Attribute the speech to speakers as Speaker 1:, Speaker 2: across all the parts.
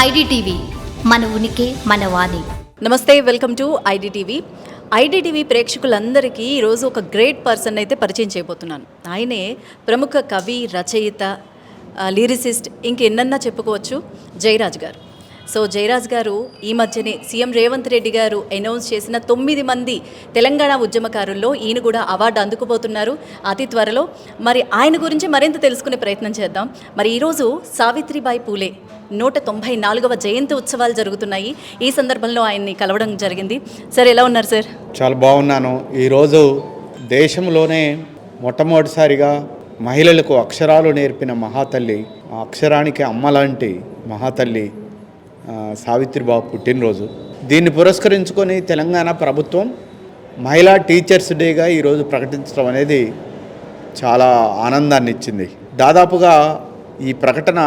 Speaker 1: IDTV మన ఉనికి మన వాణి.
Speaker 2: నమస్తే వెల్కమ్ టు ఐడిటీవీ. ఐడిటీవీ ప్రేక్షకులందరికీ ఈరోజు ఒక గ్రేట్ పర్సన్ అయితే పరిచయం చేయబోతున్నాను. ఆయనే ప్రముఖ కవి రచయిత లిరిసిస్ట్ ఇంకెన్నన్నా చెప్పుకోవచ్చు జయరాజ్ గారు. సో జయరాజ్ గారు ఈ మధ్యనే సీఎం రేవంత్ రెడ్డి గారు అనౌన్స్ చేసిన తొమ్మిది మంది తెలంగాణ ఉద్యమకారుల్లో ఈయన కూడా అవార్డు అందుకుపోతున్నారు అతి త్వరలో. మరి ఆయన గురించి మరింత తెలుసుకునే ప్రయత్నం చేద్దాం. మరి ఈరోజు సావిత్రిబాయి పూలే నూట తొంభై నాలుగవ జయంతి ఉత్సవాలు జరుగుతున్నాయి. ఈ సందర్భంలో ఆయన్ని కలవడం జరిగింది. సార్ ఎలా ఉన్నారు సార్?
Speaker 3: చాలా బాగున్నాను. ఈరోజు దేశంలోనే మొట్టమొదటిసారిగా మహిళలకు అక్షరాలు నేర్పిన మహాతల్లి ఆ అక్షరానికి అమ్మ లాంటి మహాతల్లి సావిత్రిబాబు పుట్టినరోజు. దీన్ని పురస్కరించుకొని తెలంగాణ ప్రభుత్వం మహిళా టీచర్స్ డేగా ఈరోజు ప్రకటించడం అనేది చాలా ఆనందాన్ని ఇచ్చింది. దాదాపుగా ఈ ప్రకటన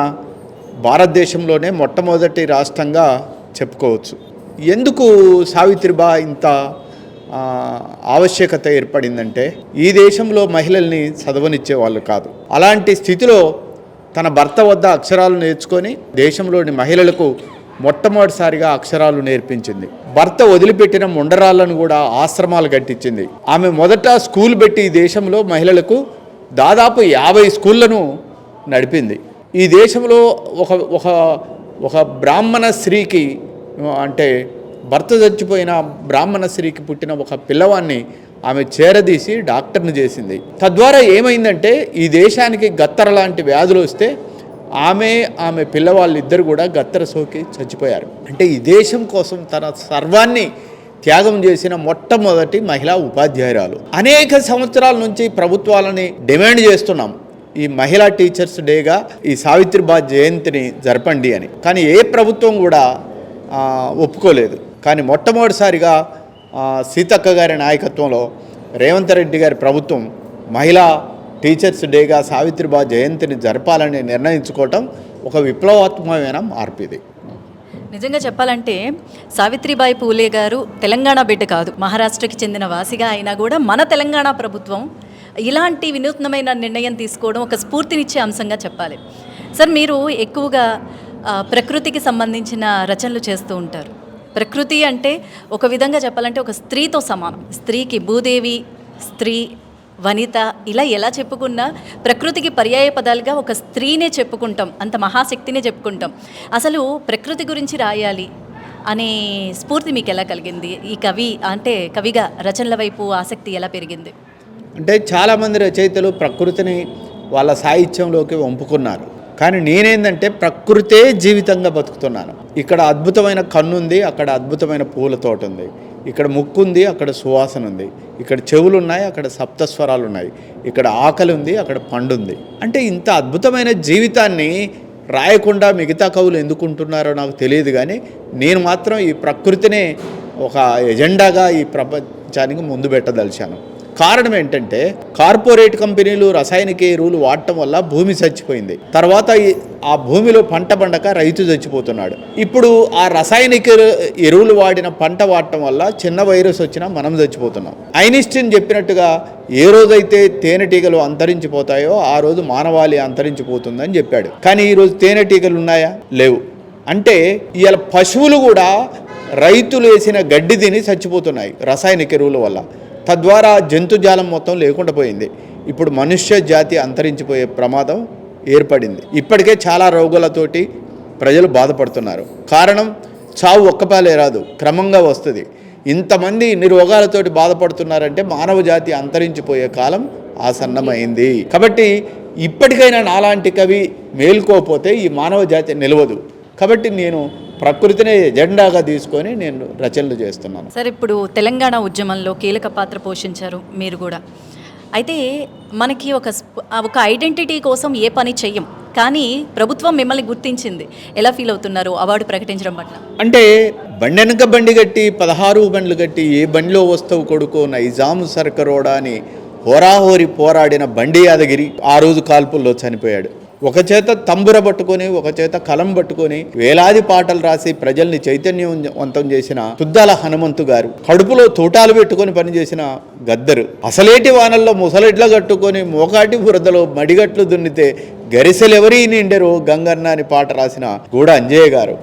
Speaker 3: భారతదేశంలోనే మొట్టమొదటి రాష్ట్రంగా చెప్పుకోవచ్చు. ఎందుకు సావిత్రిబా ఇంత ఆవశ్యకత ఏర్పడిందంటే ఈ దేశంలో మహిళల్ని చదవనిచ్చే వాళ్ళు కాదు. అలాంటి స్థితిలో తన భర్త వద్ద అక్షరాలు నేర్చుకొని దేశంలోని మహిళలకు మొట్టమొదటిసారిగా అక్షరాలు నేర్పించింది. భర్త వదిలిపెట్టిన ముండరాళ్ళను కూడా ఆశ్రమాలు కట్టించింది. ఆమె మొదట స్కూల్ పెట్టి ఈ దేశంలో మహిళలకు దాదాపు యాభై స్కూళ్ళను నడిపింది. ఈ దేశంలో ఒక ఒక ఒక బ్రాహ్మణ స్త్రీకి అంటే భర్త చచ్చిపోయిన బ్రాహ్మణ స్త్రీకి పుట్టిన ఒక పిల్లవాన్ని ఆమె చేరదీసి డాక్టర్ని చేసింది. తద్వారా ఏమైందంటే ఈ దేశానికి గత్తర లాంటి వ్యాధులు వస్తే ఆమె ఆమె పిల్లవాళ్ళిద్దరు కూడా గత్తర సోకి చచ్చిపోయారు. అంటే ఈ దేశం కోసం తన సర్వాన్ని త్యాగం చేసిన మొట్టమొదటి మహిళా ఉపాధ్యాయురాలు. అనేక సంవత్సరాల నుంచి ప్రభుత్వాలని డిమాండ్ చేస్తున్నాం. ఈ మహిళా టీచర్స్ డేగా ఈ సావిత్రిబా జయంతిని జరపండి అని. కానీ ఏ ప్రభుత్వం కూడా ఒప్పుకోలేదు. కానీ మొట్టమొదటిసారిగా సీతక్క గారి నాయకత్వంలో రేవంత్ రెడ్డి గారి ప్రభుత్వం మహిళా టీచర్స్ డేగా సావిత్రిబాయి జయంతిని జరపాలని నిర్ణయించుకోవటం ఒక విప్లవాత్మకమైన మార్పు ఇది
Speaker 2: నిజంగా చెప్పాలంటే సావిత్రిబాయి పూలే గారు తెలంగాణ బిడ్డ కాదు. మహారాష్ట్రకి చెందిన వాసిగా అయినా కూడా మన తెలంగాణ ప్రభుత్వం ఇలాంటి వినూత్నమైన నిర్ణయం తీసుకోవడం ఒక స్ఫూర్తినిచ్చే అంశంగా చెప్పాలి. సార్ మీరు ఎక్కువగా ప్రకృతికి సంబంధించిన రచనలు చేస్తూ ఉంటారు. ప్రకృతి అంటే ఒక విధంగా చెప్పాలంటే ఒక స్త్రీతో సమానం. స్త్రీకి భూదేవి స్త్రీ వనిత ఇలా ఎలా చెప్పుకున్నా ప్రకృతికి పర్యాయ పదాలుగా ఒక స్త్రీనే చెప్పుకుంటాం. అంత మహాశక్తినే చెప్పుకుంటాం. అసలు ప్రకృతి గురించి రాయాలి అనే స్ఫూర్తి మీకు ఎలా కలిగింది? ఈ కవి అంటే కవిగా రచనల వైపు ఆసక్తి ఎలా పెరిగింది?
Speaker 3: అంటే చాలామంది రచయితలు ప్రకృతిని వాళ్ళ సాహిత్యంలోకి వంపుకున్నారు. కానీ నేనేందంటే ప్రకృతే జీవితంగా బతుకుతున్నాను. ఇక్కడ అద్భుతమైన కన్నుంది అక్కడ అద్భుతమైన పూల తోట ఉంది. ఇక్కడ ముక్కు ఉంది అక్కడ సువాసన ఉంది. ఇక్కడ చెవులు ఉన్నాయి అక్కడ సప్తస్వరాలు ఉన్నాయి ఇక్కడ ఆకలి ఉంది అక్కడ పండు ఉంది అంటే ఇంత అద్భుతమైన జీవితాన్ని రాయకుండా మిగతా కవులు ఎందుకుంటున్నారో నాకు తెలియదు కానీ నేను మాత్రం ఈ ప్రకృతినే ఒక ఎజెండాగా ఈ ప్రపంచానికి ముందు పెట్టదలిచాను. కారణం ఏంటంటే కార్పొరేట్ కంపెనీలు రసాయనిక ఎరువులు వాడటం వల్ల భూమి చచ్చిపోయింది. తర్వాత ఆ భూమిలో పంట పండక రైతు చచ్చిపోతున్నాడు. ఇప్పుడు ఆ రసాయనిక ఎరువులు వాడిన పంట వాడటం వల్ల చిన్న వైరస్ వచ్చినా మనం చచ్చిపోతున్నాం. ఐనిస్టిన్ చెప్పినట్టుగా ఏ రోజైతే తేనెటీగలు అంతరించిపోతాయో ఆ రోజు మానవాళి అంతరించిపోతుందని చెప్పాడు. కానీ ఈరోజు తేనెటీగలు ఉన్నాయా? లేవు. అంటే ఇవాళ పశువులు కూడా రైతులు వేసిన గడ్డి తిని చచ్చిపోతున్నాయి రసాయనిక ఎరువుల వల్ల. తద్వారా జంతుజాలం మొత్తం లేకుండా పోయింది. ఇప్పుడు మనుష్య జాతి అంతరించిపోయే ప్రమాదం ఏర్పడింది. ఇప్పటికే చాలా రోగులతోటి ప్రజలు బాధపడుతున్నారు. కారణం చావు ఒక్కపాలే రాదు క్రమంగా వస్తుంది. ఇంతమంది ఇన్ని రోగాలతోటి బాధపడుతున్నారంటే మానవ జాతి అంతరించిపోయే కాలం ఆసన్నమైంది. కాబట్టి ఇప్పటికైనా నాలాంటి కవి మేల్కోపోతే ఈ మానవ జాతి నిలవదు. కాబట్టి నేను ప్రకృతిని ఎజెండాగా తీసుకొని నేను రచనలు చేస్తున్నాను.
Speaker 2: సార్ ఇప్పుడు తెలంగాణ ఉద్యమంలో కీలక పాత్ర పోషించారు మీరు కూడా. అయితే మనకి ఒక ఒక ఐడెంటిటీ కోసం ఏ పని చెయ్యం కానీ ప్రభుత్వం మిమ్మల్ని గుర్తించింది. ఎలా ఫీల్ అవుతున్నారు అవార్డు ప్రకటించడం పట్ల?
Speaker 3: అంటే బండి వెనక బండి కట్టి పదహారు బండ్లు కట్టి ఏ బండిలో వస్తావు కొడుకో నైజాము సర్కరోడా అని హోరాహోరి పోరాడిన బండి యాదగిరి ఆ రోజు కాల్పుల్లో చనిపోయాడు. ఒక చేత తంబుర పట్టుకొని ఒక చేత కలం పట్టుకొని వేలాది పాటలు రాసి ప్రజల్ని చైతన్యవంతం చేసిన తుద్దాల హనుమంతు గారు. కడుపులో తోటాలు పెట్టుకొని పనిచేసిన గద్దరు. అసలేటి వానల్లో ముసలెట్ల కట్టుకొని మోకాటి బురదలో మడిగట్లు దున్నితే గరిసెలెవరీ నిండెరు గంగన్న అని పాట రాసిన గూడ అంజయ్య గారు.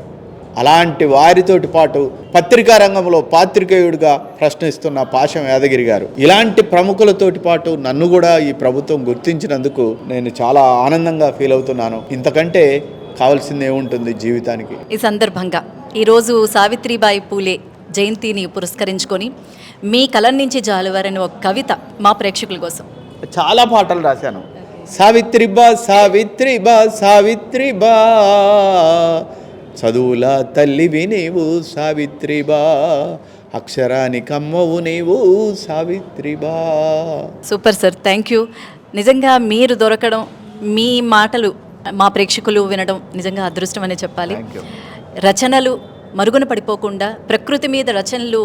Speaker 3: అలాంటి వారితోటి పాటు పత్రికా రంగంలో పాత్రికేయుడిగా ప్రశ్నిస్తున్న పాశం యాదగిరి గారు. ఇలాంటి ప్రముఖులతోటి పాటు నన్ను కూడా ఈ ప్రభుత్వం గుర్తించినందుకు నేను చాలా ఆనందంగా ఫీల్ అవుతున్నాను. ఇంతకంటే కావాల్సింది ఏముంటుంది జీవితానికి.
Speaker 2: ఈ సందర్భంగా ఈరోజు సావిత్రిబాయి పూలే జయంతిని పురస్కరించుకొని మీ కలం నుంచి జాలువారని ఒక కవిత మా ప్రేక్షకుల కోసం.
Speaker 3: చాలా పాటలు రాశాను. సావిత్రి బా సావిత్రి బా సావిత్రి బా చదువుల తల్లివి నీవు సావిత్రి బా అక్షరానికి అమ్మవు నీవు సావిత్రి బా
Speaker 2: సూపర్ సార్ థ్యాంక్ యూ. నిజంగా మీరు దొరకడం మీ మాటలు మా ప్రేక్షకులు వినడం నిజంగా అదృష్టం అనే చెప్పాలి. రచనలు మరుగున పడిపోకుండా ప్రకృతి మీద రచనలు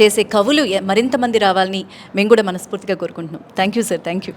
Speaker 2: చేసే కవులు మరింత మంది రావాలని మేము కూడా మనస్ఫూర్తిగా కోరుకుంటున్నాం. Thank you sir thank you.